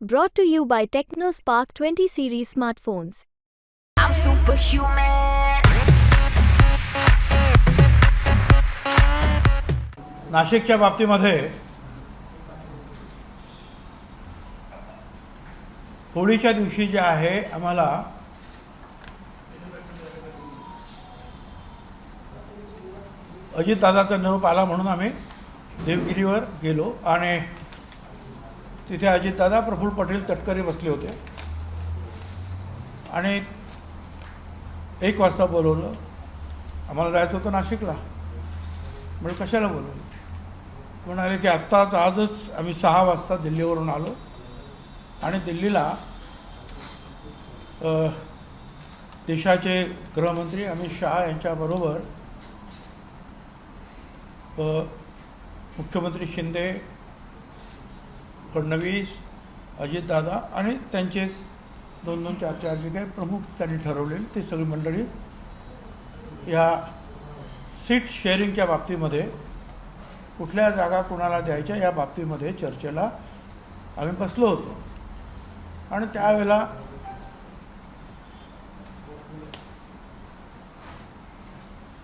Brought to you by TechnoSpark 20 series smartphones. I'm superhuman. नाशिकच्या बाबतीमध्ये होळीच्या दिवशी जे आहे आम्हाला अजितदादाचा निरोप आला म्हणून आम्ही देवगिरीवर गेलो आणि तिथे अजितदादा प्रफुल्ल पटेल तटकरे बसले होते. आणि एक वाजता बोलवलं. आम्हाला जायचं होतं नाशिकला. म्हणजे कशाला बोलवलं? म्हणाले की आत्ताच आजच आम्ही सहा वाजता दिल्लीवरून आलो. आणि दिल्लीला देशाचे गृहमंत्री अमित शहा यांच्याबरोबर मुख्यमंत्री शिंदे फडणवीस अजितदादा आणि त्यांचे दोन दोन चार चार जे काही प्रमुख त्यांनी ठरवलेले ते सगळी मंडळी या सीट शेअरिंगच्या बाबतीमध्ये कुठल्या जागा कुणाला द्यायच्या या बाबतीमध्ये चर्चेला आम्ही बसलो होतो. आणि त्यावेळेला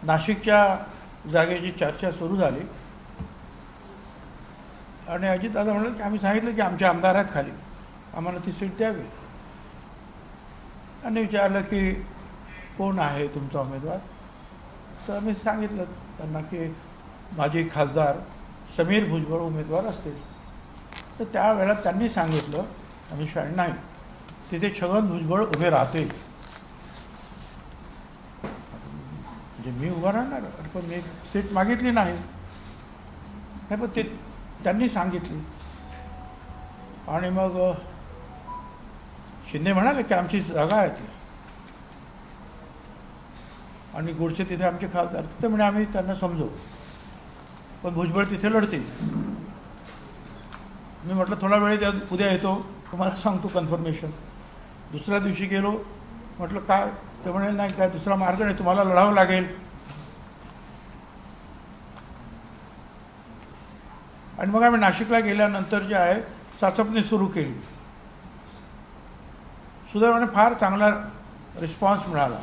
नाशिकच्या जागेची चर्चा सुरू झाली. आणि अजितदादा म्हणाले की आम्ही सांगितलं की आमच्या आमदार आहेत खाली. आम्हाला ती सीट द्यावी. आणि विचारलं की कोण आहे तुमचा उमेदवार? तर मी सांगितलं त्यांना की माझे खासदार समीर भुजबळ उमेदवार असतील. तर त्यावेळेला त्यांनी सांगितलं आम्ही शहा नाही. तिथे छगन भुजबळ उभे राहतील. म्हणजे मी उभा राहणार पण मी सीट मागितली नाही. नाही पण ते त्यांनी सांगितली. आणि मग शिंदे म्हणाले की आमची जागा आहे ती. आणि गोडसे तिथे आमचे खासदार ते म्हणे आम्ही त्यांना समजवू पण भुजबळ तिथे लढतील. मी म्हटलं थोडा वेळ द्या उद्या येतो. तुम्हाला सांगतो कन्फर्मेशन. दुसऱ्या दिवशी गेलो. म्हटलं काय? ते म्हणे नाही काय दुसरा मार्ग नाही. तुम्हाला लढावं लागेल. आणि मग आम्ही नाशिकला गेल्यानंतर जे आहे चाचपणी सुरू केली. सुदैवाने फार चांगला रिस्पॉन्स मिळाला.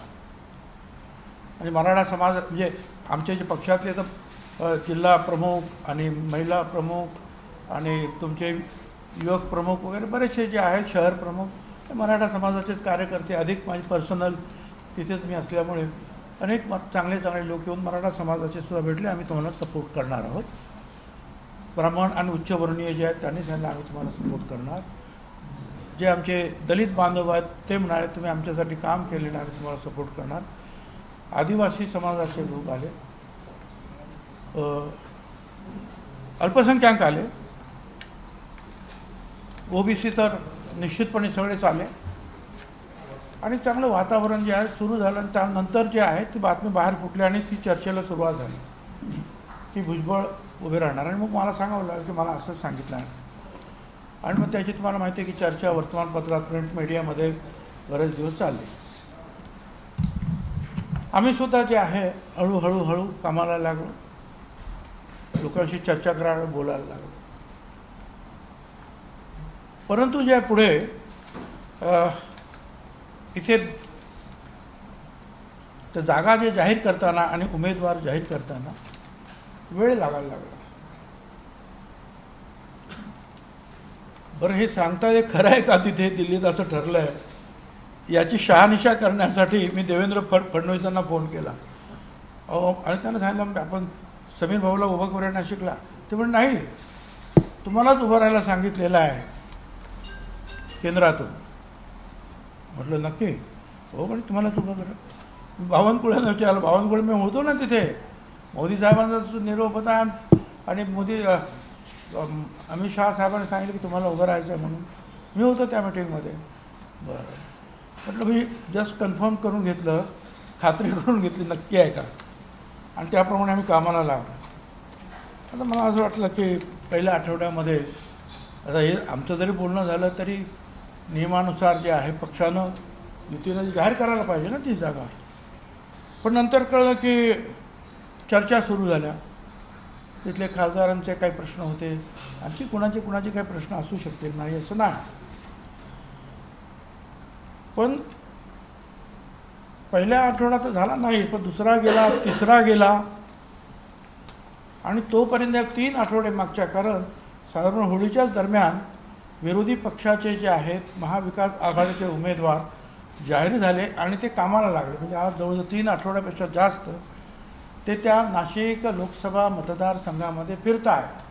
आणि मराठा समाज म्हणजे आमच्या जे पक्षातले तर जिल्हा प्रमुख आणि महिला प्रमुख आणि तुमचे युवक प्रमुख वगैरे बरेचसे जे आहेत शहर प्रमुख ते मराठा समाजाचेच कार्यकर्ते अधिक माझे पर्सनल तिथेच मी असल्यामुळे अनेक चांगले चांगले लोक येऊन मराठा समाजाचे सुद्धा भेटले. आम्ही तुम्हाला सपोर्ट करणार आहोत. ब्राह्मण आणि उच्चवर्णीय जे आहेत त्यांनी सांगितलं आम्ही तुम्हाला सपोर्ट करणार. जे आमचे दलित बांधव आहेत ते म्हणाले तुम्ही आमच्यासाठी काम केलेलं आहे आम्ही तुम्हाला सपोर्ट करणार. आदिवासी समाजाचे लोक आले. अल्पसंख्याक आले. ओबीसी तर निश्चितपणे सगळेच आले. आणि चांगलं वातावरण जे आहे सुरू झालं आणि त्यानंतर जे आहे ती बातमी बाहेर फुटली आणि ती चर्चेला सुरुवात झाली. की भुजबळ उभे राहणार आणि मग मला सांगावं लागलं की मला असंच सांगितलं आहे. आणि मग त्याची तुम्हाला माहिती आहे की चर्चा वर्तमानपत्रात प्रिंट मीडियामध्ये बरेच दिवस चालले. आम्ही सुद्धा जे आहे हळूहळू हळू कामाला लागलो. लोकांशी चर्चा करायला बोलायला लागलो. परंतु जे पुढे इथे त्या जागा जे जाहीर करताना आणि उमेदवार जाहीर करताना वेळ लागायला लागला. बरं हे सांगता हे खरं आहे का तिथे दिल्लीत असं ठरलं आहे याची शहानिशा करण्यासाठी मी देवेंद्र फड फडणवीसांना फोन केला. अहो आणि त्यांना सांगितलं आपण समीर भाऊला उभं करूया शिकला ते म्हणजे नाही तुम्हालाच उभं राहायला सांगितलेलं आहे केंद्रातून. म्हटलं नक्की. हो म्हणजे तुम्हालाच उभं करा. बावनकुळ्यानं विचारलं बावनकुळे मी होतो ना तिथे? मोदी साहेबांचा निरोप होता आणि मोदी अमित शहा साहेबांनी सांगितलं की तुम्हाला उभं राहायचं आहे म्हणून. मी होतो त्या मिटिंगमध्ये. बरं. म्हटलं मी जस्ट कन्फर्म करून घेतलं खात्री करून घेतली नक्की आहे का? आणि त्याप्रमाणे आम्ही कामाला लागलो. आता मला असं वाटलं की पहिल्या आठवड्यामध्ये आता हे आमचं जरी बोलणं झालं तरी नियमानुसार जे आहे पक्षानं युतीनं जाहीर करायला पाहिजे ना ती जागा. पण नंतर कळलं की चर्चा सुरू झाल्या. तिथले खासदारांचे काही प्रश्न होते. आणखी कुणाचे कुणाचे काही प्रश्न असू शकतील नाही असं नाही. पण पहिल्या आठवड्यात तर झाला नाही पण दुसरा गेला तिसरा गेला. आणि तोपर्यंत तीन आठवडे मागच्या कारण साधारण होळीच्याच दरम्यान विरोधी पक्षाचे जे आहेत महाविकास आघाडीचे उमेदवार जाहीर झाले आणि ते कामाला लागले. म्हणजे आज जवळजवळ तीन आठवड्यापेक्षा जास्त ते त्या नाशिक लोकसभा मतदारसंघामध्ये फिरत आहेत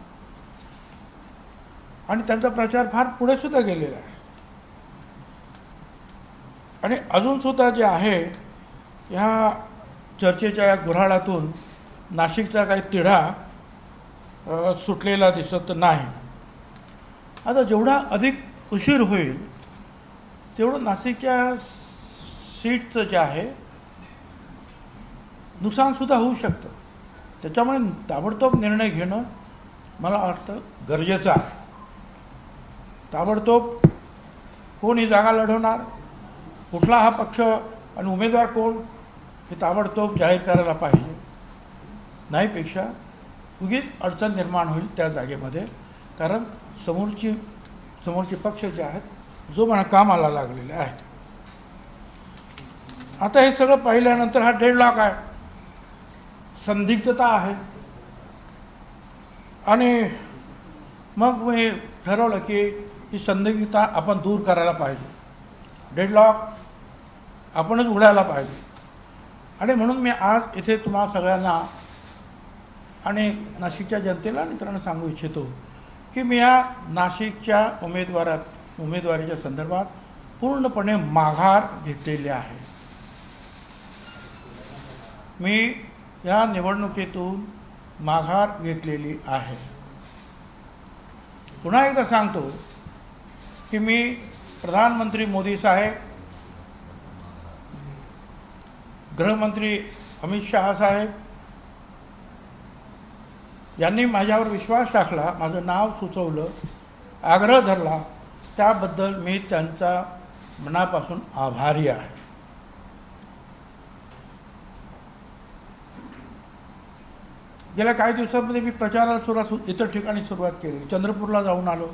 आणि त्यांचा प्रचार फार पुढे सुद्धा गेलेला आहे. आणि अजून सुद्धा जे आहे ह्या चर्चेच्या या गुऱ्हाळातून नाशिकचा काही तिढा सुटलेला दिसत नाही. आता जेवढा अधिक उशीर होईल तेवढं नाशिकच्या सीटचं जे आहे नुकसानसुद्धा होऊ शकतं. त्याच्यामुळे ताबडतोब निर्णय घेणं मला वाटतं गरजेचं आहे. ताबडतोब कोण ही जागा लढवणार कुठला हा पक्ष आणि उमेदवार कोण हे ताबडतोब जाहीर करायला पाहिजे. नाहीपेक्षा उगीच अडचण निर्माण होईल त्या जागेमध्ये. कारण समोरची समोरचे पक्ष जे आहेत जो म्हणा कामाला लागलेले आहेत. आता हे सगळं पाहिल्यानंतर हा डेडलॉक आहे. संदिग्धता आहे. आणि मग मी ठरवलं की ही संदिग्धता आपण दूर करायला पाहिजे. डेडलॉक आपणच उघडायला पाहिजे. आणि म्हणून मी आज इथे तुम्हा सगळ्यांना आणि नाशिकच्या जनतेला आणि इतरांना सांगू इच्छितो की मी या नाशिकच्या उमेदवारात उमेदवारीच्या संदर्भात पूर्णपणे माघार घेतलेली आहे. मी या निवडणुकीतून माघार घेतलेली आहे. पुन्हा एकदा सांगतो की मी प्रधानमंत्री मोदी साहेब गृहमंत्री अमित शहा साहेब यांनी माझ्यावर विश्वास टाकला माझं नाव सुचवलं आग्रह धरला त्याबद्दल मी त्यांचा मनापासून आभारी आहे. गेल्या काही दिवसांमध्ये मी प्रचाराला सुरुवात इतर ठिकाणी सुरुवात केली. चंद्रपूरला जाऊन आलो.